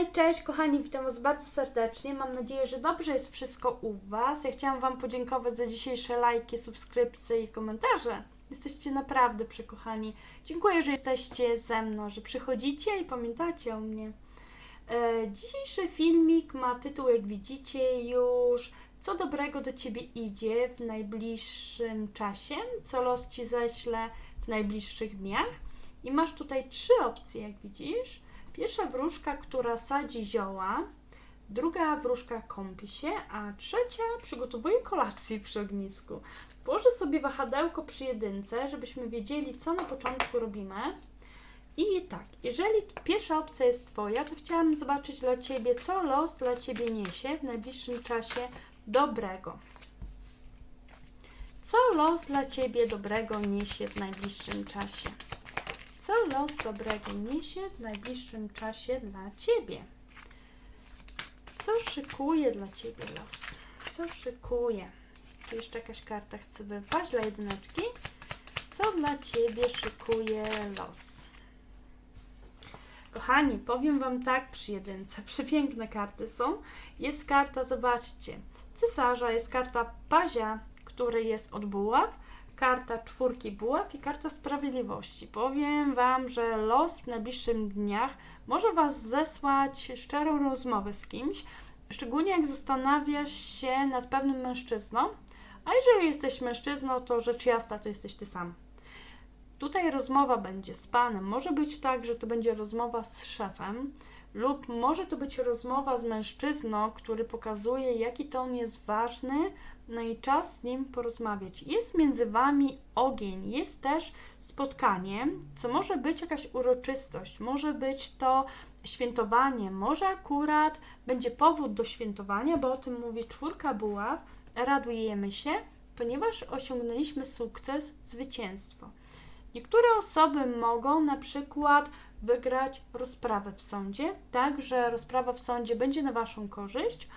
Hej, cześć kochani, witam Was bardzo serdecznie. Mam nadzieję, że dobrze jest wszystko u Was. Ja chciałam Wam podziękować za dzisiejsze lajki, subskrypcje i komentarze. Jesteście naprawdę przekochani. Dziękuję, że jesteście ze mną, że przychodzicie i pamiętacie o mnie. E, dzisiejszy filmik ma tytuł, jak widzicie już, co dobrego do Ciebie idzie w najbliższym czasie, co los Ci ześle w najbliższych dniach. I masz tutaj trzy opcje, jak widzisz. Pierwsza wróżka, która sadzi zioła, druga wróżka kąpi się, a trzecia przygotowuje kolację przy ognisku. Położę sobie wahadełko przy jedynce, żebyśmy wiedzieli, co na początku robimy. I tak, jeżeli pierwsza opcja jest Twoja, to chciałam zobaczyć dla Ciebie, co los dla Ciebie niesie w najbliższym czasie dobrego. Co los dla Ciebie dobrego niesie w najbliższym czasie? Co los dobrego niesie w najbliższym czasie dla Ciebie? Co szykuje dla Ciebie los? Co szykuje? Tu jeszcze jakaś karta chce wypaść dla jedyneczki. Co dla Ciebie szykuje los? Kochani, powiem Wam tak przy jedynce. Przepiękne karty są. Jest karta, zobaczcie, cesarza, jest karta pazia, który jest od buław, karta czwórki buław i karta sprawiedliwości. Powiem Wam, że los w najbliższych dniach może Was zesłać szczerą rozmowę z kimś, szczególnie jak zastanawiasz się nad pewnym mężczyzną, a jeżeli jesteś mężczyzną, to rzecz jasna, to jesteś Ty sam. Tutaj rozmowa będzie z Panem. Może być tak, że to będzie rozmowa z szefem, lub może to być rozmowa z mężczyzną, który pokazuje, jaki to on jest ważny, no i czas z nim porozmawiać. Jest między Wami ogień, jest też spotkanie, co może być jakaś uroczystość, może być to świętowanie, może akurat będzie powód do świętowania, bo o tym mówi czwórka buław, radujemy się, ponieważ osiągnęliśmy sukces, zwycięstwo. Niektóre osoby mogą na przykład wygrać rozprawę w sądzie, tak, że rozprawa w sądzie będzie na Waszą korzyść.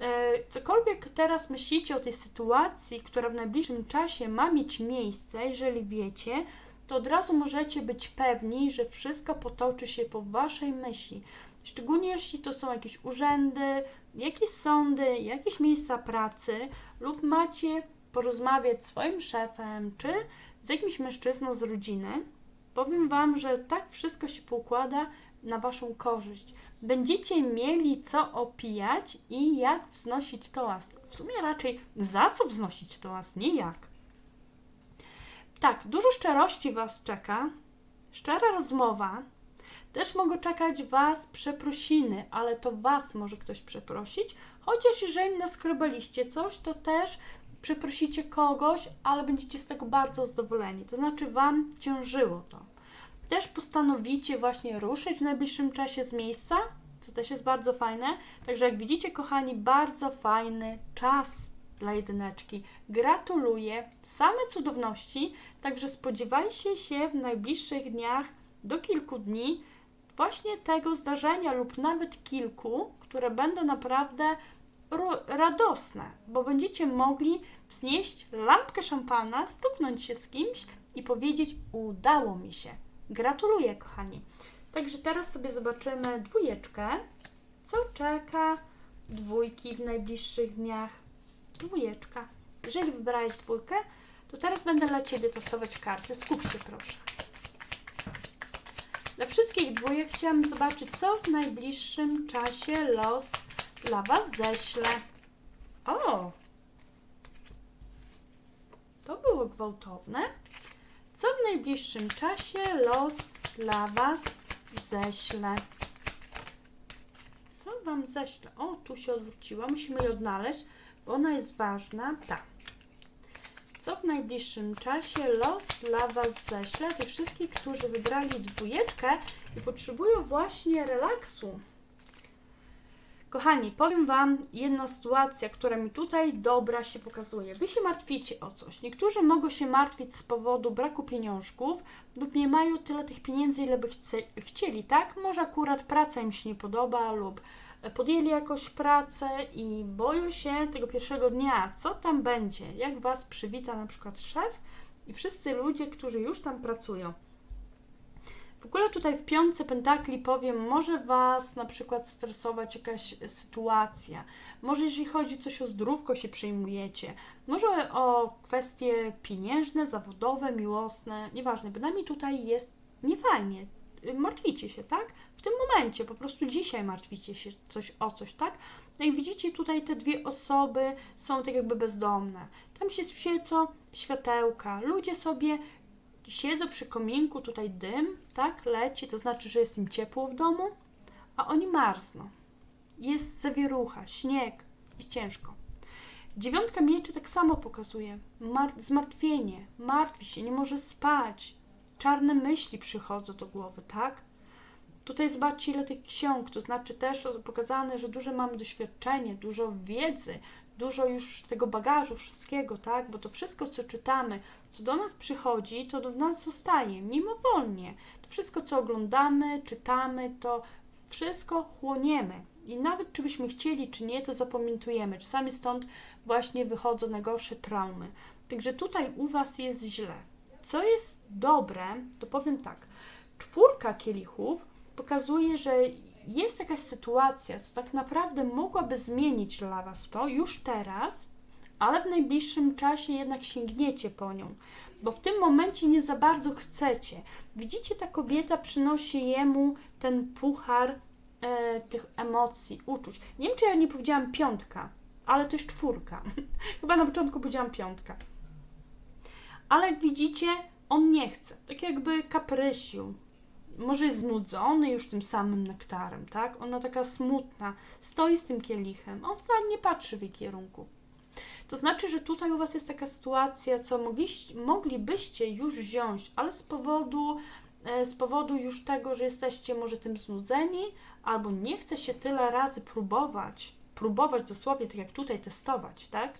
E, Cokolwiek teraz myślicie o tej sytuacji, która w najbliższym czasie ma mieć miejsce, jeżeli wiecie, to od razu możecie być pewni, że wszystko potoczy się po Waszej myśli. Szczególnie jeśli to są jakieś urzędy, jakieś sądy, jakieś miejsca pracy lub macie porozmawiać z swoim szefem czy z jakimś mężczyzną z rodziny, powiem Wam, że tak wszystko się poukłada na Waszą korzyść. Będziecie mieli co opijać i jak wznosić toast. W sumie raczej za co wznosić toast, nie jak. Tak, dużo szczerości Was czeka, szczera rozmowa. Też mogą czekać Was przeprosiny, ale to Was może ktoś przeprosić. Chociaż jeżeli naskrobaliście coś, to też przeprosicie kogoś, ale będziecie z tego bardzo zadowoleni. To znaczy, Wam ciężyło to. Też postanowicie właśnie ruszyć w najbliższym czasie z miejsca, co też jest bardzo fajne. Także, jak widzicie, kochani, bardzo fajny czas dla jedyneczki. Gratuluję, same cudowności. Także spodziewajcie się w najbliższych dniach do kilku dni właśnie tego zdarzenia lub nawet kilku, które będą naprawdę radosne, bo będziecie mogli wznieść lampkę szampana, stuknąć się z kimś i powiedzieć: Udało mi się. Gratuluję, kochani. Także teraz sobie zobaczymy dwójeczkę. Co czeka dwójki w najbliższych dniach? Dwójeczka. Jeżeli wybrałeś dwójkę, to teraz będę dla Ciebie tosować karty. Skup się, proszę. Dla wszystkich dwójek chciałam zobaczyć, co w najbliższym czasie los dla Was ześlę. O! To było gwałtowne. Co w najbliższym czasie los dla Was ześlę? Co Wam ześlę? O, tu się odwróciła. Musimy jej odnaleźć, bo ona jest ważna. Tak. Co w najbliższym czasie los dla Was ześlę? Tych wszystkich, którzy wybrali dwójeczkę i potrzebują właśnie relaksu. Kochani, powiem Wam jedna sytuacja, która mi tutaj dobra się pokazuje. Wy się martwicie o coś. Niektórzy mogą się martwić z powodu braku pieniążków lub nie mają tyle tych pieniędzy, ile by chcieli, tak? Może akurat praca im się nie podoba lub podjęli jakąś pracę i boją się tego pierwszego dnia, co tam będzie, jak Was przywita na przykład szef i wszyscy ludzie, którzy już tam pracują. W ogóle tutaj w piątce pentakli powiem, może Was na przykład stresować jakaś sytuacja, może jeżeli chodzi coś o zdrówko się przyjmujecie, może o kwestie pieniężne, zawodowe, miłosne, nieważne, bynajmniej tutaj jest niefajnie, martwicie się, tak? W tym momencie, po prostu dzisiaj martwicie się coś o coś, tak? No i widzicie tutaj te dwie osoby są tak jakby bezdomne. Tam się świecą światełka, ludzie sobie siedzą przy kominku, tutaj dym, tak, leci, to znaczy, że jest im ciepło w domu, a oni marzną. Jest zawierucha, śnieg, jest ciężko. Dziewiątka mieczy tak samo pokazuje mar- zmartwienie, martwi się, nie może spać, czarne myśli przychodzą do głowy, tak? Tutaj zobaczcie, ile tych ksiąg, to znaczy też pokazane, że duże mamy doświadczenie, dużo wiedzy, dużo już tego bagażu, wszystkiego, tak? Bo to wszystko, co czytamy, co do nas przychodzi, to do nas zostaje mimowolnie. To wszystko, co oglądamy, czytamy, to wszystko chłoniemy. I nawet czy byśmy chcieli, czy nie, to zapamiętujemy. Czasami stąd właśnie wychodzą najgorsze traumy. Także tutaj u Was jest źle. Co jest dobre, to powiem tak. Czwórka kielichów pokazuje, że jest jakaś sytuacja, co tak naprawdę mogłaby zmienić dla Was to już teraz, ale w najbliższym czasie jednak sięgniecie po nią, bo w tym momencie nie za bardzo chcecie. Widzicie, ta kobieta przynosi jemu ten puchar e, tych emocji, uczuć. Nie wiem, czy ja nie powiedziałam piątka, ale jest czwórka. Chyba na początku powiedziałam piątka. Ale widzicie, on nie chce. Tak jakby kaprysiu, może jest znudzony już tym samym nektarem, tak? Ona taka smutna, stoi z tym kielichem, on chyba nie patrzy w jej kierunku. To znaczy, że tutaj u Was jest taka sytuacja, co mogliście, moglibyście już wziąć, ale z powodu, e, z powodu już tego, że jesteście może tym znudzeni, albo nie chce się tyle razy próbować, próbować dosłownie, tak jak tutaj testować, tak?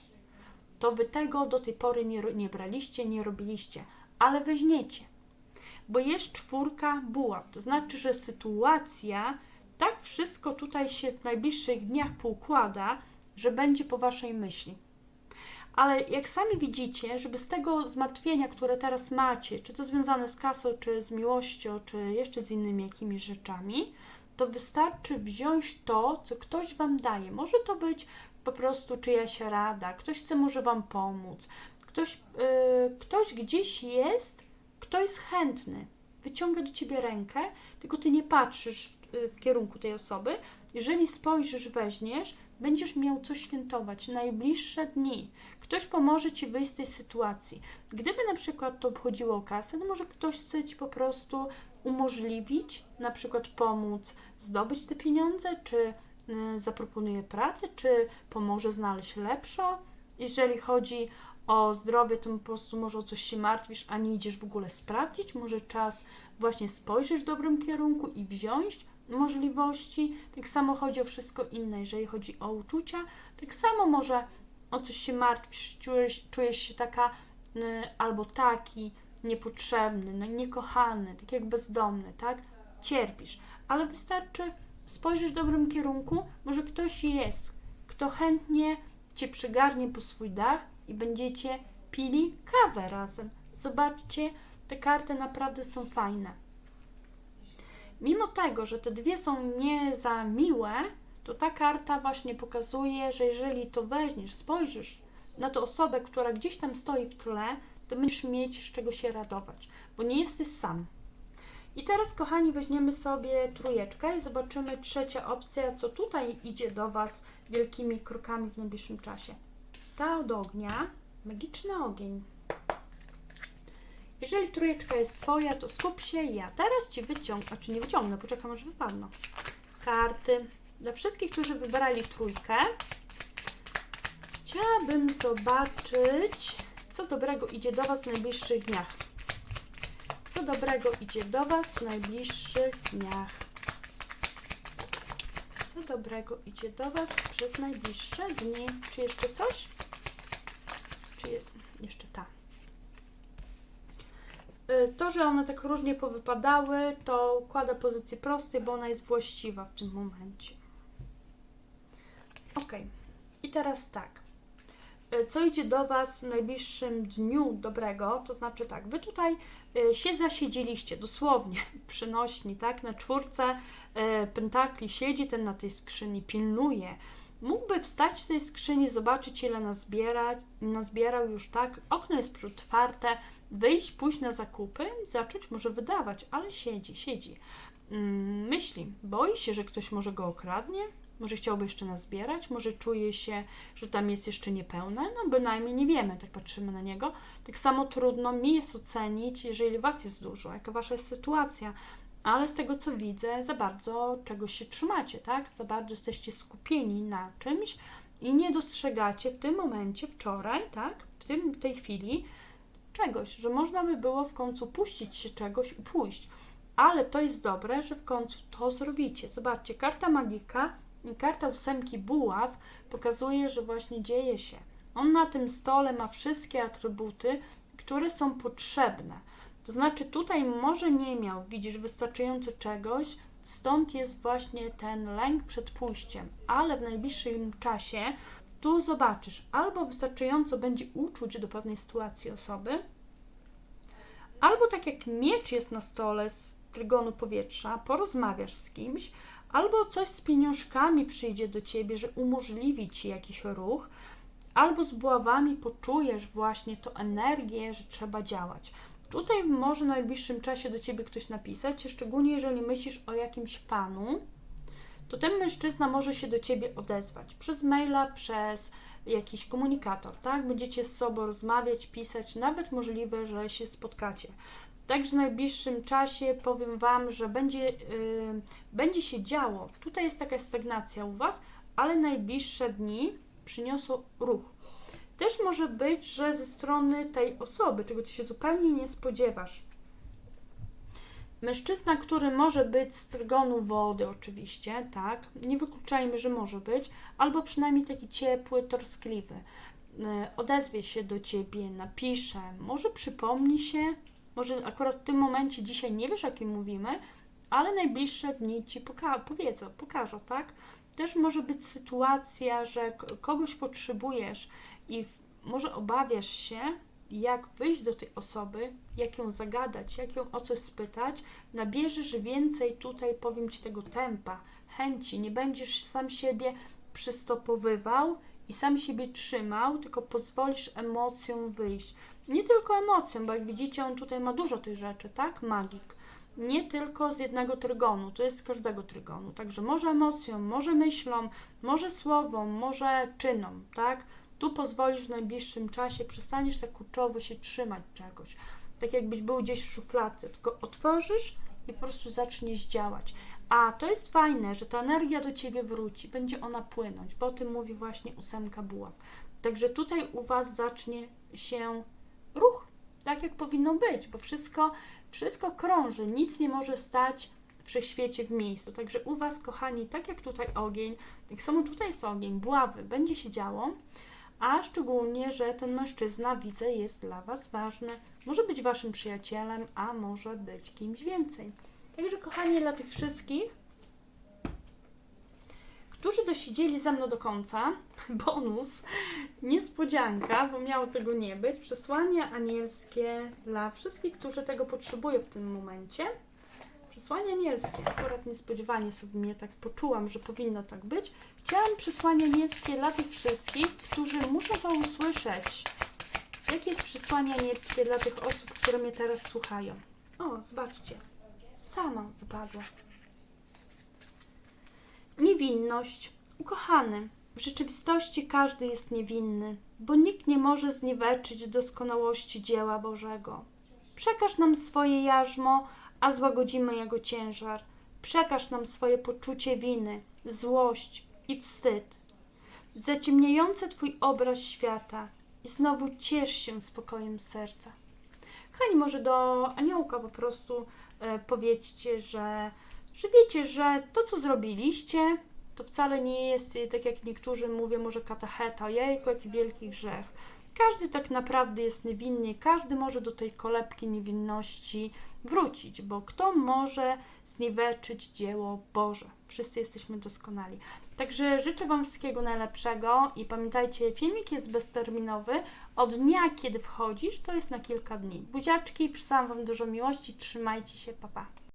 To Wy tego do tej pory nie, nie braliście, nie robiliście, ale weźmiecie bo jest czwórka buław. To znaczy, że sytuacja, tak wszystko tutaj się w najbliższych dniach poukłada, że będzie po waszej myśli. Ale jak sami widzicie, żeby z tego zmartwienia, które teraz macie, czy to związane z kasą, czy z miłością, czy jeszcze z innymi jakimiś rzeczami, to wystarczy wziąć to, co ktoś wam daje. Może to być po prostu czyjaś rada, ktoś chce może wam pomóc, ktoś, yy, ktoś gdzieś jest, kto jest chętny, wyciąga do ciebie rękę, tylko ty nie patrzysz w, w kierunku tej osoby. Jeżeli spojrzysz, weźmiesz, będziesz miał coś świętować najbliższe dni. Ktoś pomoże ci wyjść z tej sytuacji. Gdyby na przykład to obchodziło o kasę, no może ktoś chce ci po prostu umożliwić, na przykład pomóc zdobyć te pieniądze, czy y, zaproponuje pracę, czy pomoże znaleźć lepszą. Jeżeli chodzi o zdrowie, to po prostu może o coś się martwisz, a nie idziesz w ogóle sprawdzić. Może czas właśnie spojrzeć w dobrym kierunku i wziąć możliwości. Tak samo chodzi o wszystko inne, jeżeli chodzi o uczucia. Tak samo może o coś się martwisz, czujesz, czujesz się taka y, albo taki niepotrzebny, no, niekochany, tak jak bezdomny, tak? Cierpisz, ale wystarczy spojrzeć w dobrym kierunku. Może ktoś jest, kto chętnie cię przygarnie po swój dach i będziecie pili kawę razem. Zobaczcie, te karty naprawdę są fajne. Mimo tego, że te dwie są nie za miłe, to ta karta właśnie pokazuje, że jeżeli to weźmiesz, spojrzysz na tę osobę, która gdzieś tam stoi w tle, to będziesz mieć z czego się radować, bo nie jesteś sam. I teraz, kochani, weźmiemy sobie trójeczkę i zobaczymy trzecia opcja, co tutaj idzie do Was wielkimi krokami w najbliższym czasie ta od ognia, magiczny ogień. Jeżeli trójeczka jest Twoja, to skup się. Ja teraz Ci wyciągnę, a czy nie wyciągnę, poczekam aż wypadną. Karty. Dla wszystkich, którzy wybrali trójkę, chciałabym zobaczyć, co dobrego idzie do Was w najbliższych dniach. Co dobrego idzie do Was w najbliższych dniach. Co dobrego idzie do Was przez najbliższe dni. Czy jeszcze coś? czy jeszcze ta. Y, to, że one tak różnie powypadały, to kładę pozycję prostej, bo ona jest właściwa w tym momencie. Ok. I teraz tak. Y, co idzie do Was w najbliższym dniu dobrego, to znaczy tak, Wy tutaj y, się zasiedzieliście, dosłownie, przynośni, tak, na czwórce y, pentakli siedzi ten na tej skrzyni, pilnuje, mógłby wstać z tej skrzyni, zobaczyć ile nazbierać, nazbierał już tak, okno jest otwarte, wyjść, pójść na zakupy, zacząć może wydawać, ale siedzi, siedzi. Mm, myśli, boi się, że ktoś może go okradnie, może chciałby jeszcze nazbierać, może czuje się, że tam jest jeszcze niepełne, no bynajmniej nie wiemy, tak patrzymy na niego. Tak samo trudno mi jest ocenić, jeżeli was jest dużo, jaka wasza jest sytuacja, ale z tego co widzę, za bardzo czegoś się trzymacie, tak? Za bardzo jesteście skupieni na czymś i nie dostrzegacie w tym momencie, wczoraj, tak? W tym, tej chwili czegoś, że można by było w końcu puścić się czegoś i pójść. Ale to jest dobre, że w końcu to zrobicie. Zobaczcie, karta magika karta ósemki buław pokazuje, że właśnie dzieje się. On na tym stole ma wszystkie atrybuty, które są potrzebne. To znaczy, tutaj może nie miał, widzisz, wystarczająco czegoś, stąd jest właśnie ten lęk przed pójściem, ale w najbliższym czasie tu zobaczysz, albo wystarczająco będzie uczuć do pewnej sytuacji osoby, albo tak jak miecz jest na stole z trygonu powietrza, porozmawiasz z kimś, albo coś z pieniążkami przyjdzie do ciebie, że umożliwi ci jakiś ruch, albo z buławami poczujesz właśnie tą energię, że trzeba działać. Tutaj może w najbliższym czasie do ciebie ktoś napisać, szczególnie jeżeli myślisz o jakimś panu, to ten mężczyzna może się do ciebie odezwać przez maila, przez jakiś komunikator, tak? Będziecie z sobą rozmawiać, pisać, nawet możliwe, że się spotkacie. Także w najbliższym czasie powiem Wam, że będzie, yy, będzie się działo. Tutaj jest taka stagnacja u Was, ale najbliższe dni przyniosą ruch. Też może być, że ze strony tej osoby, czego Ty się zupełnie nie spodziewasz. Mężczyzna, który może być z trygonu wody, oczywiście, tak, nie wykluczajmy, że może być, albo przynajmniej taki ciepły, torskliwy. Odezwie się do ciebie, napisze, może przypomni się, może akurat w tym momencie dzisiaj nie wiesz, o kim mówimy, ale najbliższe dni ci poka- powiedzą, pokażą, tak? Też może być sytuacja, że kogoś potrzebujesz i może obawiasz się, jak wyjść do tej osoby, jak ją zagadać, jak ją o coś spytać, nabierzesz więcej tutaj, powiem Ci, tego tempa, chęci, nie będziesz sam siebie przystopowywał i sam siebie trzymał, tylko pozwolisz emocjom wyjść. Nie tylko emocjom, bo jak widzicie, on tutaj ma dużo tych rzeczy, tak? Magik. Nie tylko z jednego trygonu, to jest z każdego trygonu. Także może emocją, może myślą, może słowom, może czynom, tak? Tu pozwolisz w najbliższym czasie, przestaniesz tak kurczowo się trzymać czegoś. Tak jakbyś był gdzieś w szufladce, tylko otworzysz i po prostu zaczniesz działać. A to jest fajne, że ta energia do ciebie wróci, będzie ona płynąć, bo o tym mówi właśnie ósemka buław. Także tutaj u Was zacznie się ruch, tak jak powinno być, bo wszystko, wszystko krąży, nic nie może stać wszechświecie w miejscu. Także u Was, kochani, tak jak tutaj ogień, tak samo tutaj jest ogień, buławy, będzie się działo, a szczególnie, że ten mężczyzna, widzę, jest dla Was ważny. Może być Waszym przyjacielem, a może być kimś więcej. Także, kochani, dla tych wszystkich, którzy dosiedzieli ze mną do końca, bonus, niespodzianka, bo miało tego nie być, przesłania anielskie dla wszystkich, którzy tego potrzebują w tym momencie. Przesłanie anielskie, akurat niespodziewanie sobie mnie tak poczułam, że powinno tak być. Chciałam przesłanie anielskie dla tych wszystkich, którzy muszą to usłyszeć. Jakie jest przesłanie anielskie dla tych osób, które mnie teraz słuchają? O, zobaczcie. Sama wypadła. Niewinność. Ukochany, w rzeczywistości każdy jest niewinny, bo nikt nie może zniweczyć doskonałości dzieła Bożego. Przekaż nam swoje jarzmo, a złagodzimy jego ciężar. Przekaż nam swoje poczucie winy, złość i wstyd. Zaciemniające Twój obraz świata i znowu ciesz się spokojem serca. Kochani, może do aniołka po prostu e, powiedzcie, że, że wiecie, że to, co zrobiliście, to wcale nie jest, e, tak jak niektórzy mówią, może katacheta, jejku, jaki wielki grzech. Każdy tak naprawdę jest niewinny, każdy może do tej kolebki niewinności wrócić, bo kto może zniweczyć dzieło Boże? Wszyscy jesteśmy doskonali. Także życzę Wam wszystkiego najlepszego i pamiętajcie, filmik jest bezterminowy. Od dnia, kiedy wchodzisz, to jest na kilka dni. Buziaczki, przysyłam Wam dużo miłości, trzymajcie się, papa. Pa.